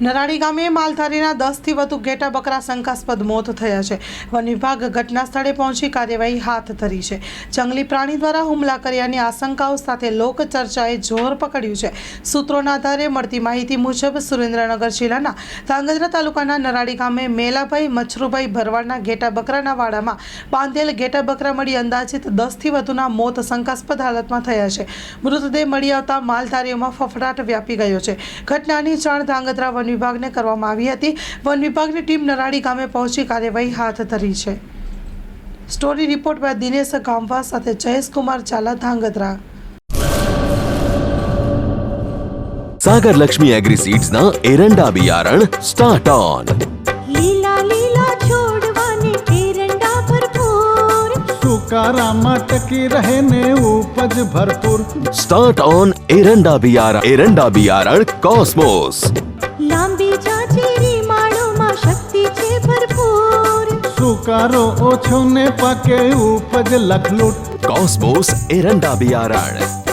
નરાણી ગામે માલધારીના દસથી વધુ ઘેટા બકરા શંકાસ્પદ મોત થયા છે. વન વિભાગ ઘટના સ્થળે પહોંચી કાર્યવાહી હાથ ધરી છે. જંગલી પ્રાણી દ્વારા હુમલા કર્યાની આશંકાઓ સાથે લોક ચર્ચાએ જોર પકડ્યું છે. સૂત્રોના આધારે મળતી માહિતી મુજબ સુરેન્દ્રનગર જિલ્લાના ધાંગધ્રા તાલુકાના નરાણી ગામે મેલાભાઈ મચ્છરુભાઈ ભરવાડના ઘેટા બકરાના વાડામાં બાંધેલ ઘેટા બકરા મળી અંદાજિત દસથી વધુના મોત શંકાસ્પદ હાલતમાં થયા છે. મૃતદેહ મળી આવતા માલધારીઓમાં ફફડાટ વ્યાપી ગયો છે. ઘટનાની જાણ ધાંગધ્રા વન વિભાગને કરવામાં આવી હતી. વન વિભાગની ટીમ નરાડી ગામે પહોંચી કાર્યવાહી હાથ ધરી છે. Story report by Dinesh Gamva સાથે જયેશ કુમાર ધાંગધ્રા. સાગર લક્ષ્મી એગ્રી સીડ્સ ના એરંડા બિયારણ સ્ટાર્ટ ઓન લીલા લીલા છોડવાને એરંડા ભરપૂર. સુકારામાં ટકી રહે ને ઉપજ ભરપૂર. સ્ટાર્ટ ઓન એરંડા બિયારણ એરંડા બિયારણ કોસ્મોસ. શેરી માળોમાં શક્તિ છે ભરપૂર. સુકારો ઓછો ને પાકે ઉપજ લખલૂટ. કોસ્મોસ એરંડા બિયારણ.